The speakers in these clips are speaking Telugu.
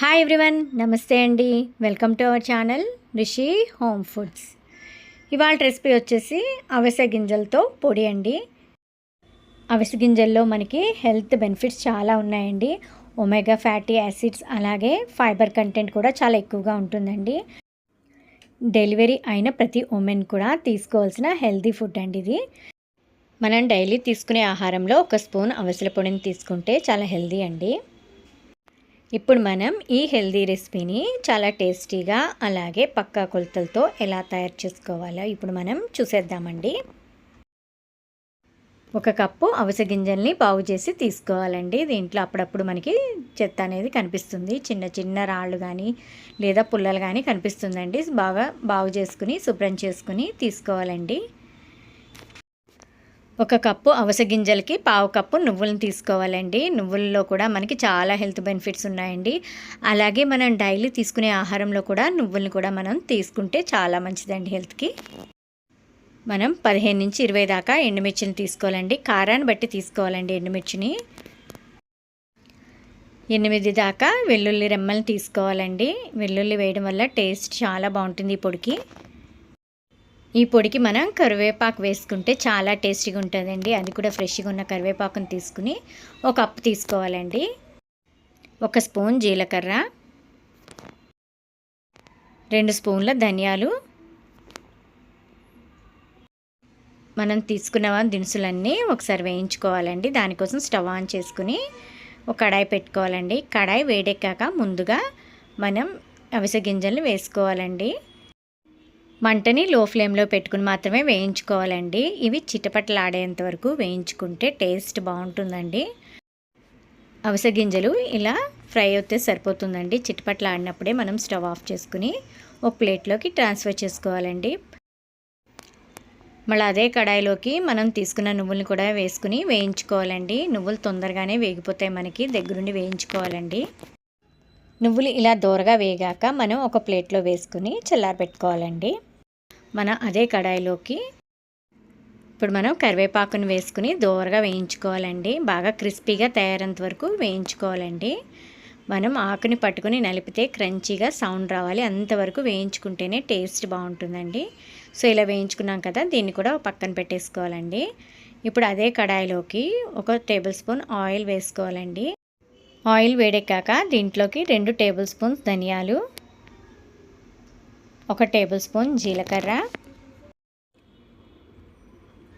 హాయ్ ఎవ్రీవన్ నమస్తే అండి. Welcome to our channel Rishi home foods ఇవాళ రెసిపీ వచ్చేసి అవిసె గింజలతో పొడి అండి. అవిసె గింజల్లో మనకి హెల్త్ బెనిఫిట్స్ చాలా ఉన్నాయండి. ఒమేగా ఫ్యాటీ యాసిడ్స్ అలాగే ఫైబర్ కంటెంట్ కూడా చాలా ఎక్కువగా ఉంటుందండి. డెలివరీ అయిన ప్రతి ఉమెన్ కూడా తీసుకోవాల్సిన హెల్తీ ఫుడ్ అండి ఇది. మనం డైలీ తీసుకునే ఆహారంలో ఒక స్పూన్ అవసల పొడిని తీసుకుంటే చాలా హెల్దీ అండి. ఇప్పుడు మనం ఈ హెల్దీ రెసిపీని చాలా టేస్టీగా అలాగే పక్కా కొలతలతో ఎలా తయారు చేసుకోవాలో ఇప్పుడు మనం చూసేద్దామండి. ఒక కప్పు అవస గింజల్ని బాగు చేసి తీసుకోవాలండి. దీంట్లో అప్పుడప్పుడు మనకి చెత్త అనేది కనిపిస్తుంది. చిన్న చిన్న రాళ్ళు కానీ లేదా పుల్లలు కానీ కనిపిస్తుందండి. బాగా బాగు చేసుకుని శుభ్రం చేసుకుని తీసుకోవాలండి. ఒక కప్పు అవస గింజలకి పావు కప్పు నువ్వులను తీసుకోవాలండి. నువ్వుల్లో కూడా మనకి చాలా హెల్త్ బెనిఫిట్స్ ఉన్నాయండి. అలాగే మనం డైలీ తీసుకునే ఆహారంలో కూడా నువ్వుల్ని కూడా మనం తీసుకుంటే చాలా మంచిదండి హెల్త్కి. మనం పదిహేను నుంచి ఇరవై దాకా ఎండుమిర్చిని తీసుకోవాలండి. కారాన్ని బట్టి తీసుకోవాలండి ఎండుమిర్చిని. ఎనిమిది దాకా వెల్లుల్లి రెమ్మల్ని తీసుకోవాలండి. వెల్లుల్లి వేయడం వల్ల టేస్ట్ చాలా బాగుంటుంది ఈ పొడికి. ఈ పొడికి మనం కరివేపాకు వేసుకుంటే చాలా టేస్టీగా ఉంటుందండి. అది కూడా ఫ్రెష్గా ఉన్న కరివేపాకుని తీసుకుని ఒక కప్పు తీసుకోవాలండి. ఒక స్పూన్ జీలకర్ర రెండు స్పూన్ల ధనియాలు. మనం తీసుకున్న దినుసులన్నీ ఒకసారి వేయించుకోవాలండి. దానికోసం స్టవ్ ఆన్ చేసుకుని ఒక కడాయి పెట్టుకోవాలండి. కడాయి వేడెక్కాక ముందుగా మనం అవిసె గింజల్ని వేసుకోవాలండి. మంటని లో ఫ్లేమ్లో పెట్టుకుని మాత్రమే వేయించుకోవాలండి. ఇవి చిటపటలాడేంత వరకు వేయించుకుంటే టేస్ట్ బాగుంటుందండి. అవిసె గింజలు ఇలా ఫ్రై అయితే సరిపోతుందండి. చిటపటలాడినప్పుడే మనం స్టవ్ ఆఫ్ చేసుకుని ఒక ప్లేట్లోకి ట్రాన్స్ఫర్ చేసుకోవాలండి. మళ్ళీ అదే కడాయిలోకి మనం తీసుకున్న నువ్వులను కూడా వేసుకుని వేయించుకోవాలండి. నువ్వులు తొందరగానే వేగిపోతాయి మనకి దగ్గరుండి వేయించుకోవాలండి. నువ్వులు ఇలా దూరగా వేగాక మనం ఒక ప్లేట్లో వేసుకుని చల్లారబెట్టుకోవాలండి. మన అదే కడాయిలోకి ఇప్పుడు మనం కరివేపాకును వేసుకుని దోరగా వేయించుకోవాలండి. బాగా క్రిస్పీగా తయారంత వరకు వేయించుకోవాలండి. మనం ఆకుని పట్టుకుని నలిపితే క్రంచీగా సౌండ్ రావాలి. అంతవరకు వేయించుకుంటేనే టేస్ట్ బాగుంటుందండి. సో ఇలా వేయించుకున్నాం కదా దీన్ని కూడా పక్కన పెట్టేసుకోవాలండి. ఇప్పుడు అదే కడాయిలోకి ఒక టేబుల్ స్పూన్ ఆయిల్ వేసుకోవాలండి. ఆయిల్ వేడెక్కాక దీంట్లోకి రెండు టేబుల్ స్పూన్స్ ధనియాలు ఒక టేబుల్ స్పూన్ జీలకర్ర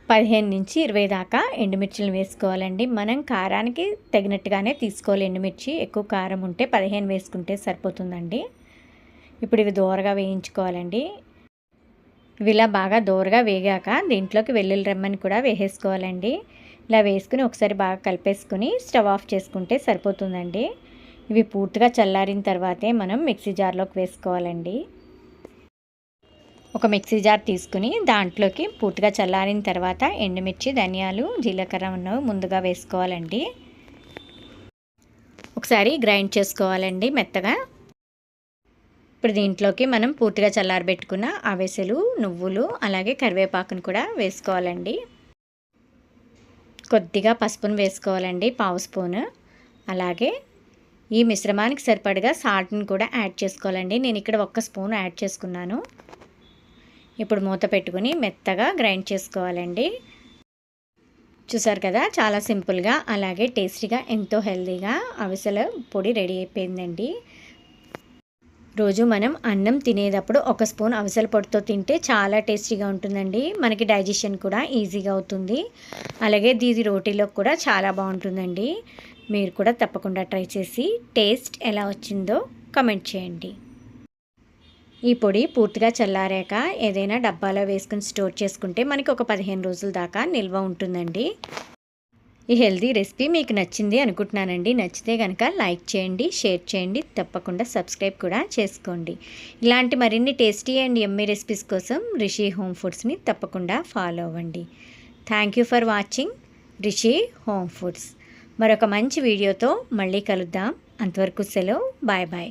పదిహేను నుంచి ఇరవై దాకా ఎండుమిర్చిలు వేసుకోవాలండి. మనం కారానికి తగినట్టుగానే తీసుకోవాలి. ఎండుమిర్చి ఎక్కువ కారం ఉంటే పదిహేను వేసుకుంటే సరిపోతుందండి. ఇప్పుడు ఇవి దూరగా వేయించుకోవాలండి. ఇవి ఇలా బాగా దూరగా వేగాక దీంట్లోకి వెల్లుల్లి రెమ్మని కూడా వేసేసుకోవాలండి. ఇలా వేసుకుని ఒకసారి బాగా కలిపేసుకుని స్టవ్ ఆఫ్ చేసుకుంటే సరిపోతుందండి. ఇవి పూర్తిగా చల్లారిన తర్వాతే మనం మిక్సీ జార్లోకి వేసుకోవాలండి. ఒక మిక్సీ జార్ తీసుకుని దాంట్లోకి పూర్తిగా చల్లారిన తర్వాత ఎండుమిర్చి ధనియాలు జీలకర్ర ఉన్నవి ముందుగా వేసుకోవాలండి. ఒకసారి గ్రైండ్ చేసుకోవాలండి మెత్తగా. ఇప్పుడు దీంట్లోకి మనం పూర్తిగా చల్లారబెట్టుకున్న అవేసెలు నువ్వులు అలాగే కరివేపాకును కూడా వేసుకోవాలండి. కొద్దిగా పసుపును వేసుకోవాలండి పావు స్పూన్. అలాగే ఈ మిశ్రమానికి సరిపడగా సాల్ట్ని కూడా యాడ్ చేసుకోవాలండి. నేను ఇక్కడ ఒక్క స్పూన్ యాడ్ చేసుకున్నాను. ఇప్పుడు మూత పెట్టుకుని మెత్తగా గ్రైండ్ చేసుకోవాలండి. చూసారు కదా చాలా సింపుల్గా అలాగే టేస్టీగా ఎంతో హెల్తీగా అవిసెల పొడి రెడీ అయిపోయిందండి. రోజు మనం అన్నం తినేటప్పుడు ఒక స్పూన్ అవిసెల పొడితో తింటే చాలా టేస్టీగా ఉంటుందండి. మనకి డైజెషన్ కూడా ఈజీగా అవుతుంది. అలాగే దీది రోటీలో కూడా చాలా బాగుంటుందండి. మీరు కూడా తప్పకుండా ట్రై చేసి టేస్ట్ ఎలా వచ్చిందో కమెంట్ చేయండి. ఈ పొడి పూర్తిగా చల్లారాక ఏదైనా డబ్బాలో వేసుకుని స్టోర్ చేసుకుంటే మనకి ఒక పదిహేను రోజుల దాకా నిల్వ ఉంటుందండి. ఈ హెల్దీ రెసిపీ మీకు నచ్చింది అనుకుంటున్నానండి. నచ్చితే కనుక లైక్ చేయండి షేర్ చేయండి తప్పకుండా సబ్స్క్రైబ్ కూడా చేసుకోండి. ఇలాంటి మరిన్ని టేస్టీ అండ్ ఎమ్మీ రెసిపీస్ కోసం రిషి హోమ్ ఫుడ్స్ని తప్పకుండా ఫాలో అవ్వండి. Thank you for watching Rishi home foods. మరొక మంచి వీడియోతో మళ్ళీ కలుద్దాం. అంతవరకు సెలవు. Bye bye.